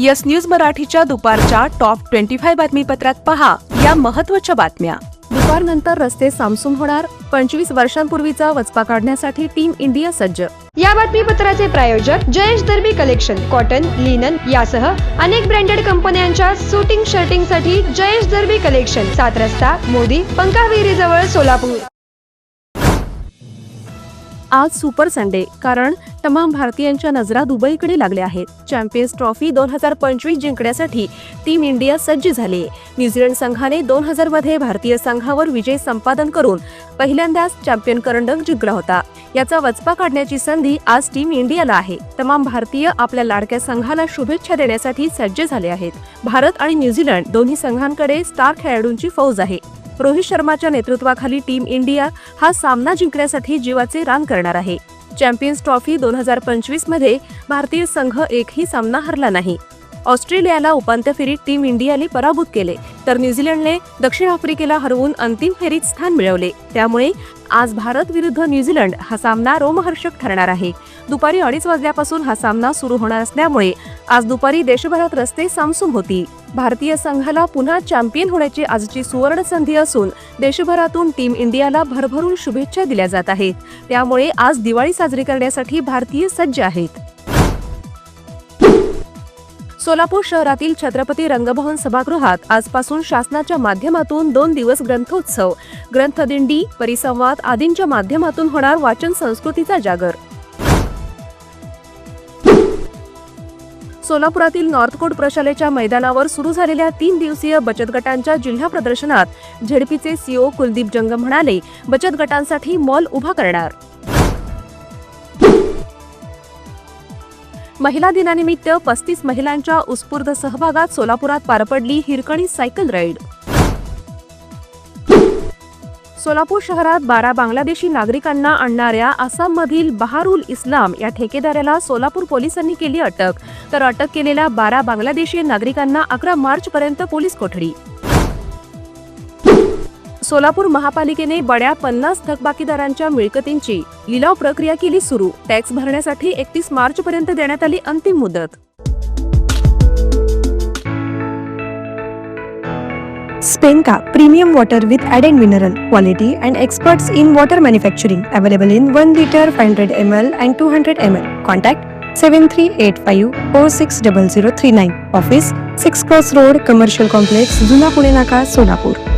Yes news मराठीच्या दुपारच्या top twenty five बातमीपत्रात पहा या महत्त्वाच्या बातम्या. दुपारनंतर रस्ते सामसूम होणार पंचवीस वर्षांपूर्वीचा वचपा काढण्यासाठी टीम इंडिया सज्ज. या बातमीपत्राचे प्रायोजक Jayesh Darbi collection cotton linen यासह अनेक ब्रँडेड कंपन्यांच्या सुटिंग शर्टिंगसाठी जयेश दर्बी कलेक्शन सात रस्ता मोदी पंकाविहिरी जवळ सोलापूर. आज सुपर संडे कारण तमाम भारतीयांच्या नजरा दुबईकडे लागल्या आहेत. चॅम्पियन्स ट्रॉफी दोन हजार पंचवीस जिंकण्यासाठी टीम इंडिया सज्ज झाली न्यूझीलंड संघाने दोन हजारमध्ये भारतीय संघावर विजय संपादन करून पहिल्यांदाच चॅम्पियन करंडक जिंकला होता. याचा वचपा काढण्याची संधी आज टीम इंडियाला आहे. तमाम भारतीय आपल्या लाडक्या संघाला शुभेच्छा देण्यासाठी सज्ज झाले आहेत. भारत आणि न्यूझीलंड दोन्ही संघांकडे स्टार खेळाडूंची फौज आहे. रोहित शर्माच्या नेतृत्वाखाली टीम इंडिया हा सामना जिंकण्यासाठी जीवाचे रान करणार आहे. चॅम्पियन्स ट्रॉफी दोन हजार पंचवीसमध्ये भारतीय संघ एकही सामना हरला नाही. ऑस्ट्रेलियाला उपांत्य फेरीत टीम इंडियाने पराभूत केले तर न्यूझीलंडने दक्षिण आफ्रिकेला हरवून अंतिम फेरीत स्थान मिळवले. त्यामुळे आज भारत विरुद्ध न्यूझीलंड हा सामना रोमहर्षक ठरणार आहे. दुपारी अडीच वाजल्यापासून हा सामना सुरू होणार असल्यामुळे आज दुपारी देशभरात रस्ते सामसूम होती भारतीय संघाला पुन्हा चॅम्पियन होण्याची आजची सुवर्ण संधी असून देशभरातून टीम इंडियाला भरभरून शुभेच्छा दिल्या जात आहेत. त्यामुळे आज दिवाळी साजरी करण्यासाठी भारतीय सज्ज आहेत. सोलापूर शहरातील छत्रपती रंगभवन सभागृहात आजपासून शासनाच्या माध्यमातून दोन दिवस ग्रंथोत्सव. ग्रंथदिंडी परिसंवाद आदींच्या माध्यमातून होणार वाचन संस्कृतीचा जागर. सोलापुरातील नॉर्थकोट प्रशालेच्या मैदानावर सुरू झालेल्या तीन दिवसीय बचत गटांच्या जिल्हा प्रदर्शनात झेडपीचे सीओ कुलदीप जंगम म्हणाले बचत गटांसाठी मॉल उभा करणार. महिला दिनानिमित्त पस्तीस महिलांच्या उत्स्फूर्त सहभागात सोलापुरात पार पडली हिरकणी सायकल राईड. सोलापूर शहरात बारा बांगलादेशी नागरिकांना आणणाऱ्या आसाममधील बहारुल इस्लाम या ठेकेदाराला सोलापूर पोलिसांनी केली अटक. तर अटक केलेल्या बारा बांगलादेशी नागरिकांना अकरा मार्च पर्यंत पोलीस कोठडी. सोलापूर महापालिकेने बड्या पन्नास थकबाकीदारांच्या मिळकतींची लिलाव प्रक्रिया केली सुरू टॅक्स भरण्यासाठी एकतीस मार्च पर्यंत देण्यात आली अंतिम मुदत स्पेनका premium water with add and mineral quality and experts in water manufacturing available in one litre five hundred M L and two hundred M L contact seven three eight five four six double zero three nine office six cross road commercial complex जुना पुणे नाका Solapur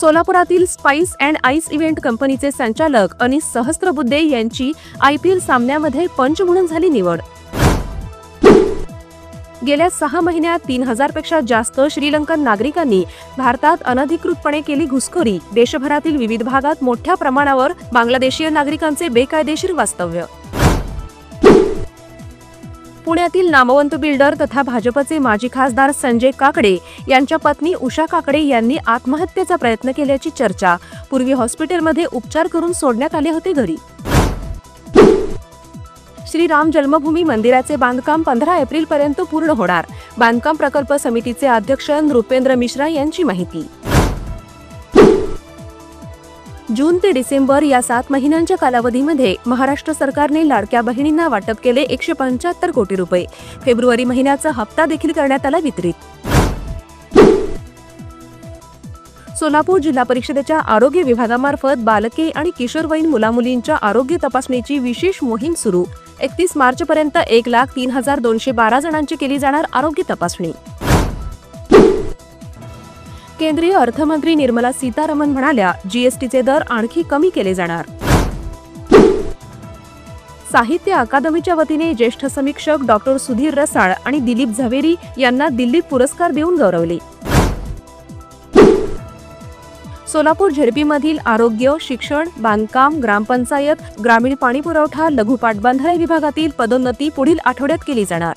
सोलापुरातील spice and ice event कंपनीचे संचालक अनिस सहस्त्रबुद्धे यांची I P L सामन्यामध्ये पंच म्हणून झाली निवड. गेल्या सहा महिन्यात तीन हजारपेक्षा जास्त श्रीलंकन नागरिकांनी भारतात अनधिकृतपणे केली घुसखोरी. देशभरातील विविध भागात मोठ्या प्रमाणावर बांगलादेशीय नागरिकांचे बेकायदेशीर वास्तव्य. पुण्यातील नामवंत बिल्डर तथा भाजपचे माजी खासदार संजय काकडे यांच्या पत्नी उषा काकडे यांनी आत्महत्येचा प्रयत्न केल्याची चर्चा. पूर्वी हॉस्पिटलमध्ये उपचार करून सोडण्यात आले होते घरी. श्री राम जन्मभूमी मंदिराचे बांधकाम पंधरा एप्रिल पर्यंत पूर्ण होणार. बांधकाम प्रकल्प समितीचे अध्यक्ष नृपेंद्र मिश्रा यांची माहिती. जून ते डिसेंबर या सात महिन्यांच्या कालावधीमध्ये महाराष्ट्र सरकारने लाडक्या बहिणींना वाटप केले एकशे पंच्याहत्तर कोटी रुपये. फेब्रुवारी महिन्याचा हप्ता देखील करण्यात आला वितरित. सोलापूर जिल्हा परिषदेच्या आरोग्य विभागामार्फत बालके आणि किशोरवयीन मुलामुलींच्या आरोग्य तपासणीची विशेष मोहीम सुरू. एकतीस मार्च पर्यंत एक लाख तीन हजार दोनशे बारा जणांची केली जाणार आरोग्य तपासणी. केंद्रीय अर्थमंत्री निर्मला सीतारामन म्हणाल्या जीएसटीचे दर आणखी कमी केले जाणार. साहित्य अकादमीच्या वतीने ज्येष्ठ समीक्षक डॉक्टर सुधीर रसाळ आणि दिलीप झवेरी यांना दिल्लीत पुरस्कार देऊन गौरवले. सोलापूर झेडपीमधील आरोग्य शिक्षण बांधकाम ग्रामपंचायत ग्रामीण पाणीपुरवठा लघु पाटबंधारे विभागातील पदोन्नती पुढील आठवड्यात केली जाणार.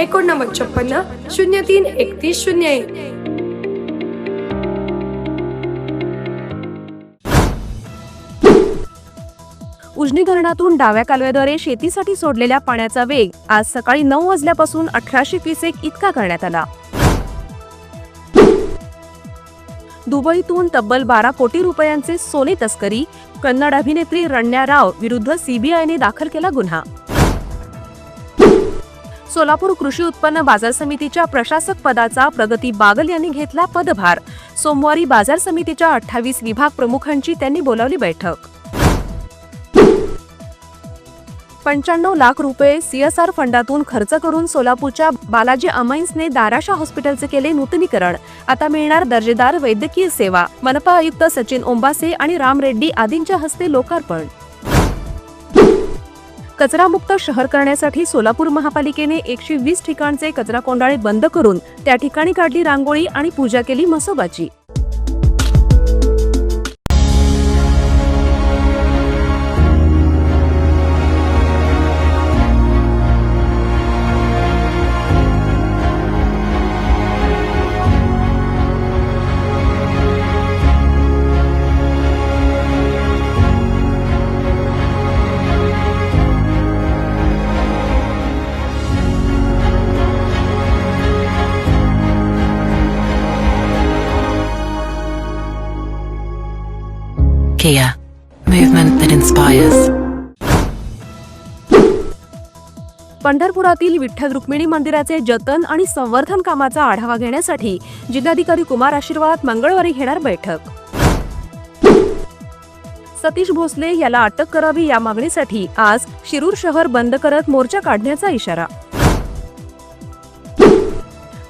एकोणनव्वद छप्पन्न शून्य तीन एकतीस शून्य एक. उजनी धरणातून डाव्या कालव्याद्वारे शेतीसाठी सोडलेल्या पाण्याचा वेग आज सकाळी नऊ वाजल्यापासून अठराशे क्युसेक इतका करण्यात आला. दुबईतून तब्बल बारा कोटी रुपयांचे सोने तस्करी कन्नड अभिनेत्री रण्या राव विरुद्ध सीबीआयने दाखल केला गुन्हा. सोलापूर कृषी उत्पन्न बाजार समितीच्या प्रशासक पदाचा प्रगती बागल यांनी घेतला पदभार. सोमवारी बाजार समितीच्या अठ्ठावीस विभाग प्रमुखांची त्यांनी बोलावली बैठक. पंच्याण्णव लाख रुपये सीएसआर फंडातून खर्च करून सोलापूरच्या बालाजी अमाइन्सने दाराशा हॉस्पिटलचे केले नूतनीकरण. आता मिळणार दर्जेदार वैद्यकीय सेवा. मनपा आयुक्त सचिन ओंबासे आणि राम रेड्डी आदींच्या हस्ते लोकार्पण. कचरामुक्त शहर करण्यासाठी सोलापूर महापालिकेने एकशे वीस ठिकाणचे कचरा कोंडाळे बंद करून त्या ठिकाणी काढली रांगोळी आणि पूजा केली मसोबाची. Kia, movement that inspires. पंढरपुरातील Vitthal Rukmini मंदिराचे जतन आणि संवर्धन कामाचा आढावा घेण्यासाठी जिल्हाधिकारी कुमार आशीर्वाद मंगळवारी घेणार बैठक. सतीश भोसले याला अटक करावी या मागणीसाठी आज शिरूर शहर बंद करत मोर्चा काढण्याचा इशारा.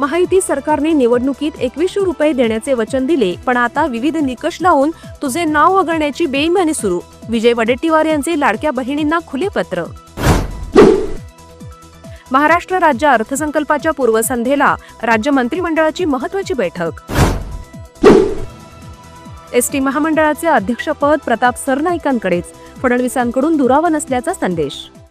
महायुती सरकारने निवडणुकीत एकवीसशे रुपये देण्याचे वचन दिले पण आता विविध निकष लावून तुझे नाव वगळण्याची बेईमानी सुरू. विजय वडेट्टीवार यांचे लाडक्या बहिणींना खुले पत्र. महाराष्ट्र राज्य अर्थसंकल्पाच्या पूर्वसंध्येला राज्य मंत्रिमंडळाची महत्वाची बैठक. एसटी महामंडळाचे अध्यक्षपद प्रताप सरनाईकांकडेच फडणवीसांकडून दुरावा नसल्याचा संदेश.